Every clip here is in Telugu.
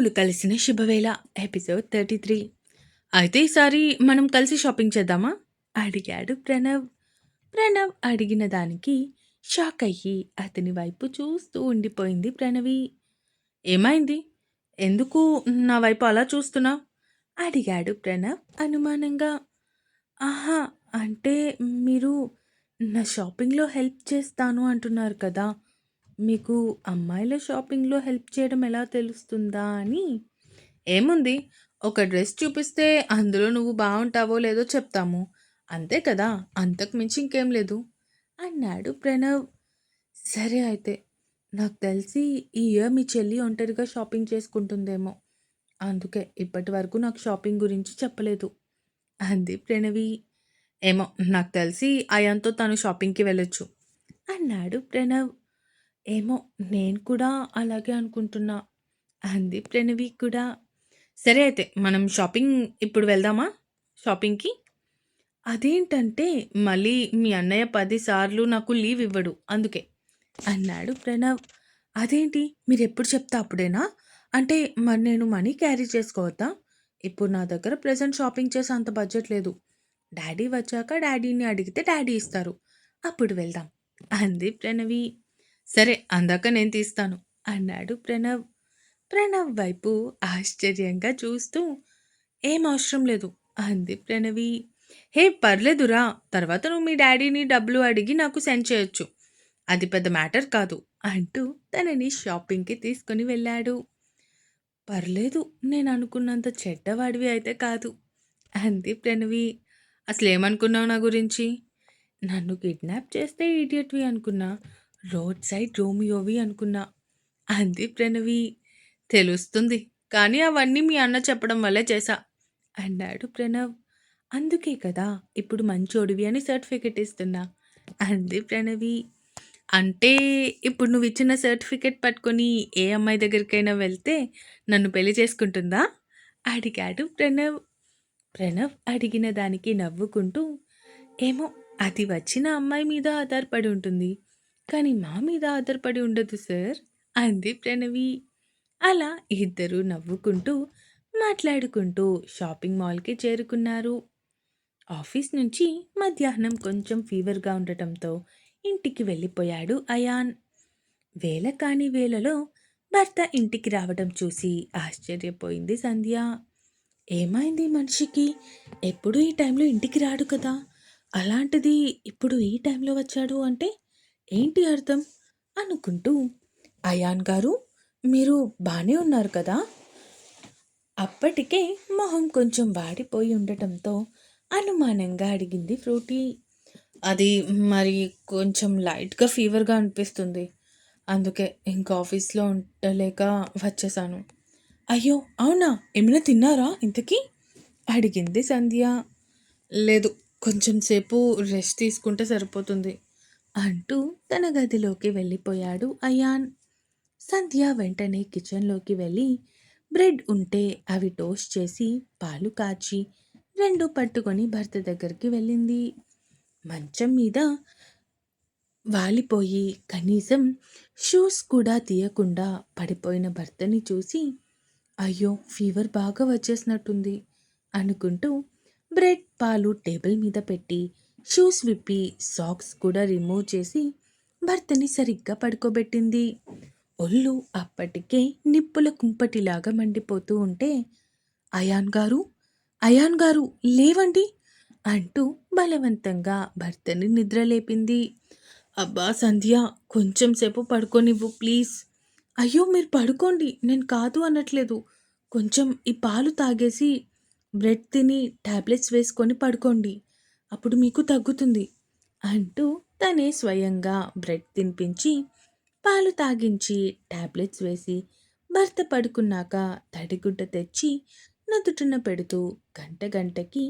చూపులు కలిసిన శుభవేళ ఎపిసోడ్ థర్టీ త్రీ అయితే ఈసారి మనం కలిసి షాపింగ్ చేద్దామా? అడిగాడు ప్రణవ్. ప్రణవ్ అడిగిన దానికి షాక్ అయ్యి అతని వైపు చూస్తూ ఉండిపోయింది ప్రణవి. ఏమైంది? ఎందుకు నా వైపు అలా చూస్తున్నావు అడిగాడు ప్రణవ్ అనుమానంగా. ఆహా అంటే మీరు నా షాపింగ్లో హెల్ప్ చేస్తాను అంటున్నారు కదా. మీకు అమ్మాయిల షాపింగ్లో హెల్ప్ చేయడం ఎలా తెలుస్తుందా అని? ఏముంది? ఒక డ్రెస్ చూపిస్తే అందులో నువ్వు బాగుంటావో లేదో చెప్తాము. అంతే కదా? అంతకు మించి ఇంకేం లేదు. అన్నాడు ప్రణవ్. సరే అయితే నాకు తెలిసి ఈ ఇయర్ మీ చెల్లి ఒంటరిగా షాపింగ్ చేసుకుంటుందేమో. అందుకే ఇప్పటి వరకు నాకు షాపింగ్ గురించి చెప్పలేదు. అంది ప్రణవి. ఏమో నాకు తెలిసి అయాంతో తను షాపింగ్కి వెళ్ళొచ్చు. అన్నాడు ప్రణవ్. ఏమో నేను కూడా అలాగే అనుకుంటున్నా. అంది ప్రణవి కూడా. సరే అయితే మనం షాపింగ్ ఇప్పుడు వెళ్దామా? షాపింగ్కి? అదేంటంటే మళ్ళీ మీ అన్నయ్య పదిసార్లు నాకు లీవ్ ఇవ్వడు అందుకే. అన్నాడు ప్రణవ్. అదేంటి? మీరు ఎప్పుడు చెప్తా అప్పుడేనా? అంటే మరి నేను మనీ క్యారీ చేసుకోవద్దా? ఇప్పుడు నా దగ్గర ప్రజెంట్ షాపింగ్ చేసే అంత బడ్జెట్ లేదు. డాడీ వచ్చాక డాడీని అడిగితే డాడీ ఇస్తారు. అప్పుడు వెళ్దాం అంది ప్రణవి. సరే అందాక నేను తీస్తాను అన్నాడు ప్రణవ్. ప్రణవ్ వైపు ఆశ్చర్యంగా చూస్తూ ఏం అవసరం లేదు అంది ప్రణవి. హే పర్లేదురా తర్వాత నువ్వు మీ డాడీని డబ్బులు అడిగి నాకు సెండ్ చేయొచ్చు. అది పెద్ద మ్యాటర్ కాదు అంటూ తనని షాపింగ్కి తీసుకుని వెళ్ళాడు. పర్లేదు నేను అనుకున్నంత చెడ్డవాడివి అయితే కాదు అంది ప్రణవి. అసలు ఏమనుకున్నావు నా గురించి? నన్ను కిడ్నాప్ చేస్తే ఈడియట్వి అనుకున్నా. రోడ్ సైడ్ రోమియోవి అనుకున్నా. అంది ప్రణవి. తెలుస్తుంది. కానీ అవన్నీ మీ అన్న చెప్పడం వల్లే చేశా అన్నాడు ప్రణవ్. అందుకే కదా ఇప్పుడు మంచోడివి అని సర్టిఫికెట్ ఇస్తున్నా అంది ప్రణవి. అంటే ఇప్పుడు నువ్వు ఇచ్చిన సర్టిఫికెట్ పట్టుకొని ఏ అమ్మాయి దగ్గరికైనా వెళ్తే నన్ను పెళ్ళి చేసుకుంటుందా? అడిగాడు ప్రణవ్. ప్రణవ్ అడిగిన దానికి నవ్వుకుంటూ ఏమో అది వచ్చిన అమ్మాయి మీద ఆధారపడి ఉంటుంది. కానీ మా మీద ఆధారపడి ఉండదు సార్. అంది ప్రణవి. అలా ఇద్దరు నవ్వుకుంటూ మాట్లాడుకుంటూ షాపింగ్ మాల్కి చేరుకున్నారు. ఆఫీస్ నుంచి మధ్యాహ్నం కొంచెం ఫీవర్గా ఉండటంతో ఇంటికి వెళ్ళిపోయాడు అయాన్. వేల కాని వేలలో భర్త ఇంటికి రావడం చూసి ఆశ్చర్యపోయింది సంధ్య. ఏమైంది మనిషికి? ఎప్పుడు ఈ టైంలో ఇంటికి రాడు కదా? అలాంటిది ఇప్పుడు ఈ టైంలో వచ్చాడు అంటే ఏంటి అర్థం? అనుకుంటూ అయాన్ గారు మీరు బాగానే ఉన్నారు కదా? అప్పటికే మొహం కొంచెం వాడిపోయి ఉండటంతో అనుమానంగా అడిగింది ఫ్రూటీ. అది మరి కొంచెం లైట్గా ఫీవర్గా అనిపిస్తుంది. అందుకే ఇంకా ఆఫీస్లో ఉండలేక వచ్చేసాను. అయ్యో అవునా? ఏమైనా తిన్నారా ఇంతకీ? అడిగింది సంధ్య. లేదు కొంచెం సేపు రెస్ట్ తీసుకుంటే సరిపోతుంది. అంటూ తన గదిలోకి వెళ్ళిపోయాడు అయాన్. సంధ్య వెంటనే కిచెన్లోకి వెళ్ళి బ్రెడ్ ఉంటే అవి టోస్ట్ చేసి పాలు కాచి రెండు పట్టుకొని భర్త దగ్గరికి వెళ్ళింది. మంచం మీద వాలిపోయి కనీసం షూస్ కూడా తీయకుండా పడిపోయిన భర్తని చూసి అయ్యో ఫీవర్ బాగా వచ్చేసినట్టుంది అనుకుంటూ బ్రెడ్ పాలు టేబుల్ మీద పెట్టి షూస్ విప్పి సాక్స్ కూడా రిమూవ్ చేసి భర్తని సరిగ్గా పడుకోబెట్టింది. ఒళ్ళు అప్పటికే నిప్పుల కుంపటిలాగా మండిపోతూ ఉంటే అయాన్ గారు అయాన్ గారు లేవండి అంటూ బలవంతంగా భర్తని నిద్రలేపింది. అబ్బా సంధ్య కొంచెం సేపు పడుకోనివ్వు ప్లీజ్. అయ్యో మీరు పడుకోండి నేను కాదు అనట్లేదు. కొంచెం ఈ పాలు తాగేసి బ్రెడ్ తిని టాబ్లెట్స్ వేసుకొని పడుకోండి. అప్పుడు మీకు తగ్గుతుంది అంటూ తనే స్వయంగా బ్రెడ్ తినిపించి పాలు తాగించి టాబ్లెట్స్ వేసి భర్త పడుకున్నాక తడిగుడ్డ తెచ్చి నదుటున పెడుతూ గంట గంటకి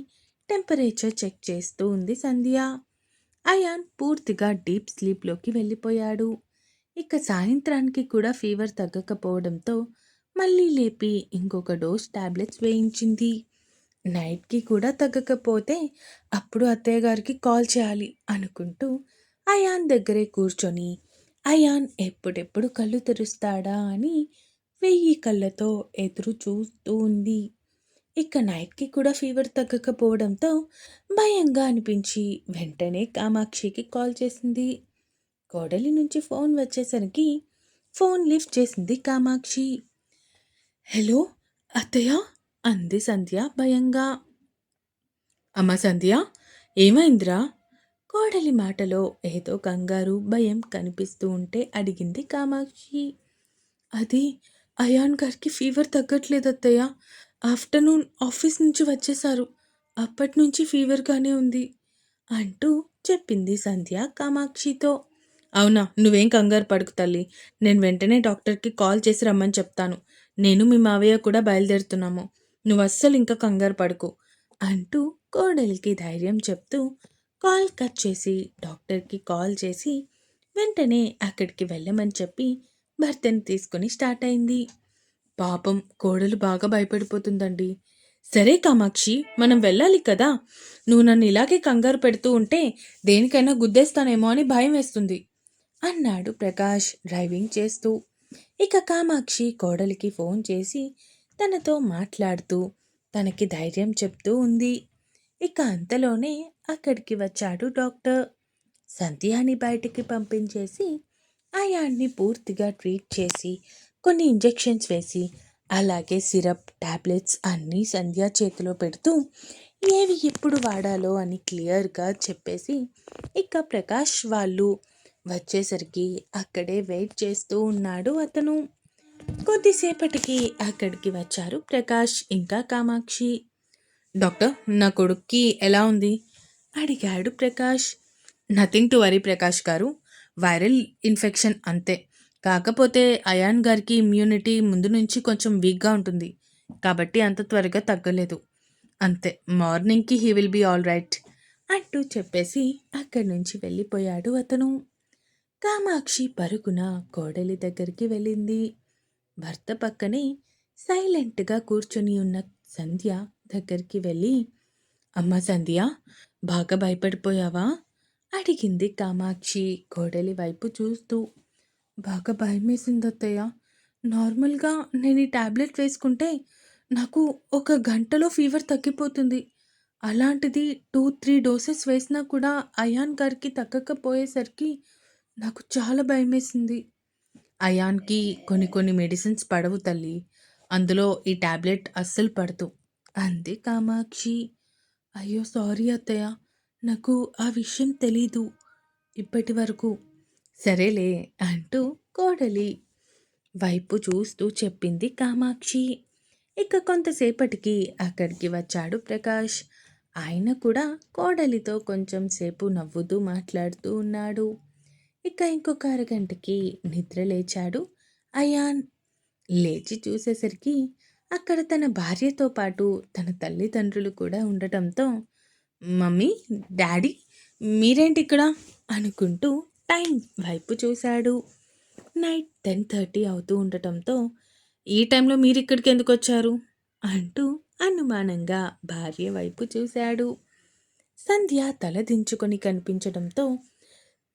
టెంపరేచర్ చెక్ చేస్తూ ఉంది సంధ్య. అయాన్ పూర్తిగా డీప్ స్లీప్లోకి వెళ్ళిపోయాడు. ఇక సాయంత్రానికి కూడా ఫీవర్ తగ్గకపోవడంతో మళ్ళీ లేపి ఇంకొక డోస్ టాబ్లెట్స్ వేయించింది. నైట్కి కూడా తగ్గకపోతే అప్పుడు అత్తయ్య గారికి కాల్ చేయాలి అనుకుంటూ అయాన్ దగ్గరే కూర్చొని అయాన్ ఎప్పుడెప్పుడు కళ్ళు తెరుస్తాడా? అని వెయ్యి కళ్ళతో ఎదురు చూస్తూ ఉంది. ఇక నైట్కి కూడా ఫీవర్ తగ్గకపోవడంతో భయంగా అనిపించి వెంటనే కామాక్షికి కాల్ చేసింది. కోడలి నుంచి ఫోన్ వచ్చేసరికి ఫోన్ లిఫ్ట్ చేసింది కామాక్షి. హలో అత్తయ్య? అంది సంధ్య భయంగా. అమ్మ సంధ్య ఏమైందిరా? కోడలి మాటలో ఏదో కంగారు భయం కనిపిస్తూ ఉంటే అడిగింది కామాక్షి. అది అయాన్ గారికి ఫీవర్ తగ్గట్లేదు అత్తయ్య. ఆఫ్టర్నూన్ ఆఫీస్ నుంచి వచ్చేశారు. అప్పటి నుంచి ఫీవర్గానే ఉంది అంటూ చెప్పింది సంధ్య కామాక్షితో. అవునా నువ్వేం కంగారు పడుకు తల్లి. నేను వెంటనే డాక్టర్కి కాల్ చేసి రమ్మని చెప్తాను. నేను మీ మావయ్య కూడా బయలుదేరుతున్నాము. నువ్వు అస్సలు ఇంకా కంగారు పడుకు అంటూ కోడలికి ధైర్యం చెప్తూ కాల్ కట్ చేసి డాక్టర్కి కాల్ చేసి వెంటనే అక్కడికి వెళ్ళమని చెప్పి భర్తని తీసుకుని స్టార్ట్ అయింది. పాపం కోడలు బాగా భయపడిపోతుందండి. సరే కామాక్షి మనం వెళ్ళాలి కదా. నువ్వు నన్ను ఇలాగే కంగారు పెడుతూ ఉంటే దేనికైనా గుద్దేస్తానేమో అని భయం వేస్తుంది అన్నాడు ప్రకాష్ డ్రైవింగ్ చేస్తూ. ఇక కామాక్షి కోడలికి ఫోన్ చేసి తనతో మాట్లాడుతూ తనకి ధైర్యం చెప్తూ ఉంది. ఇక అంతలోనే అక్కడికి వచ్చాడు డాక్టర్. సంధ్యాని బయటికి పంపించేసి ఆయాన్ని పూర్తిగా ట్రీట్ చేసి కొన్ని ఇంజెక్షన్స్ వేసి అలాగే సిరప్ టాబ్లెట్స్ అన్నీ సంధ్య చేతిలో పెడుతూ ఏవి ఎప్పుడు వాడాలో అని క్లియర్గా చెప్పేసి ఇక ప్రకాష్ వాళ్ళు వచ్చేసరికి అక్కడే వెయిట్ చేస్తూ ఉన్నాడు అతను. కొద్దిసేపటికి అక్కడికి వచ్చారు ప్రకాష్ ఇంకా కామాక్షి. డాక్టర్ నా కొడుక్కి ఎలా ఉంది? అడిగాడు Prakash. Nothing to worry Prakash గారు వైరల్ ఇన్ఫెక్షన్ అంతే. కాకపోతే అయాన్ గారికి ఇమ్యూనిటీ ముందు నుంచి కొంచెం వీక్గా ఉంటుంది. కాబట్టి అంత త్వరగా తగ్గలేదు. అంతే మార్నింగ్కి he will be all right. అంటూ చెప్పేసి అక్కడి నుంచి వెళ్ళిపోయాడు అతను. కామాక్షి పరుగున కోడలి దగ్గరికి వెళ్ళింది. భర్త పక్కనే సైలెంట్గా కూర్చొని ఉన్న సంధ్య దగ్గరికి వెళ్ళి అమ్మ సంధ్య బాగా భయపడిపోయావా? అడిగింది కామాక్షి కోడలి వైపు చూస్తూ. బాగా భయమేసింది అత్తయ్య. నార్మల్గా నేను ఈ ట్యాబ్లెట్ వేసుకుంటే నాకు ఒక గంటలో ఫీవర్ తగ్గిపోతుంది. అలాంటిది టూ త్రీ డోసెస్ వేసినా కూడా అయాన్ గారికి తగ్గకపోయేసరికి నాకు చాలా భయమేసింది. అయాన్కి కొన్ని కొన్ని మెడిసిన్స్ పడవు తల్లి. అందులో ఈ ట్యాబ్లెట్ అస్సలు పడదు. అంది కామాక్షి. అయ్యో సారీ అత్తయ్య. నాకు ఆ విషయం తెలీదు. ఇప్పటి వరకు. సరేలే అంటూ కోడలి వైపు చూస్తూ చెప్పింది కామాక్షి. ఇక కొంతసేపటికి అక్కడికి వచ్చాడు ప్రకాష్. ఆయన కూడా కోడలితో కొంచెం సేపు నవ్వుతూ మాట్లాడుతూ ఉన్నాడు. ఇక ఇంకొక అరగంటకి నిద్ర లేచాడు అయాన్. లేచి చూసేసరికి అక్కడ తన భార్యతో పాటు తన తల్లిదండ్రులు కూడా ఉండటంతో మమ్మీ డాడీ మీరేంటి ఇక్కడ అనుకుంటూ టైం వైపు చూశాడు. నైట్ టెన్ థర్టీ అవుతూ ఉండటంతో ఈ టైంలో మీరు ఇక్కడికి ఎందుకు వచ్చారు అంటూ అనుమానంగా భార్య వైపు చూశాడు. సంధ్య తల దించుకొని కనిపించడంతో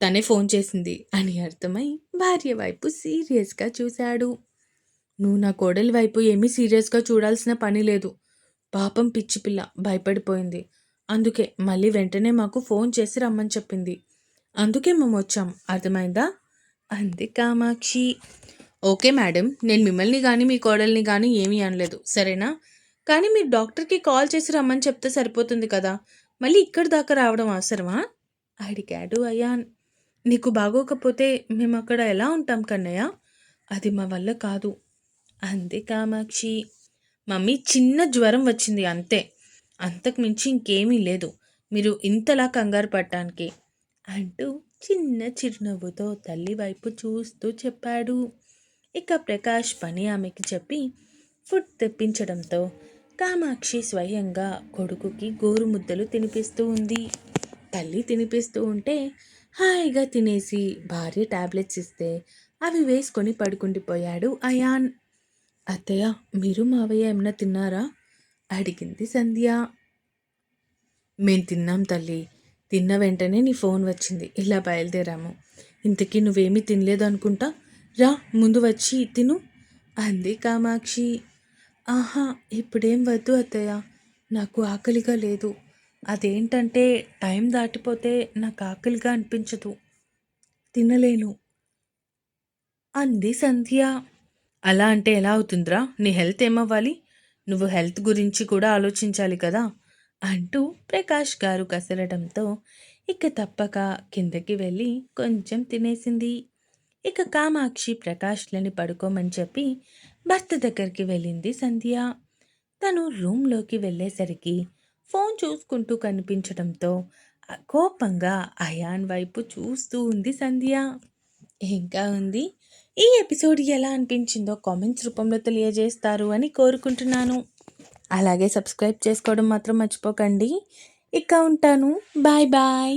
తనే ఫోన్ చేసింది. అని అర్థమై భార్య వైపు సీరియస్గా చూశాడు. నువ్వు నా కోడలి వైపు ఏమీ సీరియస్గా చూడాల్సిన పని లేదు. పాపం పిచ్చి పిల్ల భయపడిపోయింది. అందుకే మళ్ళీ వెంటనే మాకు ఫోన్ చేసి రమ్మని చెప్పింది. అందుకే మేము వచ్చాం. అర్థమైందా? అంది కామాక్షి. Okay madam. నేను మిమ్మల్ని కానీ మీ కోడల్ని కానీ ఏమీ అనలేదు. సరేనా? కానీ మీరు డాక్టర్కి కాల్ చేసి రమ్మని చెప్తే సరిపోతుంది కదా. మళ్ళీ ఇక్కడి దాకా రావడం అవసరమా? అడిగాడు అయాన్. నీకు బాగోకపోతే మేము అక్కడ ఎలా ఉంటాం కన్నయ్య? అది మా వల్ల కాదు. అంతే కామాక్షి. మమ్మీ చిన్న జ్వరం వచ్చింది అంతే. అంతకు మించి ఇంకేమీ లేదు. మీరు ఇంతలా కంగారు పడటానికి అంటూ చిన్న చిరునవ్వుతో తల్లి వైపు చూస్తూ చెప్పాడు. ఇక ప్రకాష్ పని ఆమెకి చెప్పి ఫుడ్ తెప్పించడంతో కామాక్షి స్వయంగా కొడుకుకి గోరుముద్దలు తినిపిస్తూ ఉంది. తల్లి తినిపిస్తూ ఉంటే హాయిగా తినేసి భార్య టాబ్లెట్స్ ఇస్తే అవి వేసుకొని పడుకుండిపోయాడు అయాన్. అత్తయ్య మీరు మావయ్య ఏమైనా తిన్నారా? అడిగింది సంధ్య. మేం తిన్నాం తల్లి. తిన్న వెంటనే నీ ఫోన్ వచ్చింది. ఇలా బయలుదేరాము. ఇంతకీ నువ్వేమీ తినలేదు అనుకుంటా? రా ముందు వచ్చి తిను అంది కామాక్షి. ఆహా ఇప్పుడేం వద్దు అత్తయ్య. నాకు ఆకలిగా లేదు. అదేంటంటే టైం దాటిపోతే నాకు ఆకలిగా అనిపించదు. తినలేను. అంది సంధ్య. అలా అంటే ఎలా అవుతుందిరా? నీ హెల్త్ ఏమవ్వాలి? నువ్వు హెల్త్ గురించి కూడా ఆలోచించాలి కదా? అంటూ ప్రకాష్ గారు కసరడంతో ఇక తప్పక కిందకి వెళ్ళి కొంచెం తినేసింది. ఇక కామాక్షి ప్రకాష్లని పడుకోమని చెప్పి భర్త దగ్గరికి వెళ్ళింది సంధ్య. తను రూమ్లోకి వెళ్ళేసరికి ఫోన్ చూసుకుంటూ కనిపించడంతో కోపంగా అయాన్ వైపు చూస్తూ ఉంది సంధ్య. ఇంకా ఉంది ఈ ఎపిసోడ్ ఎలా అనిపించిందో కామెంట్స్ రూపంలో తెలియజేస్తారు అని కోరుకుంటున్నాను. అలాగే సబ్స్క్రైబ్ చేసుకోవడం మాత్రం మర్చిపోకండి. ఇక ఉంటాను. Bye bye.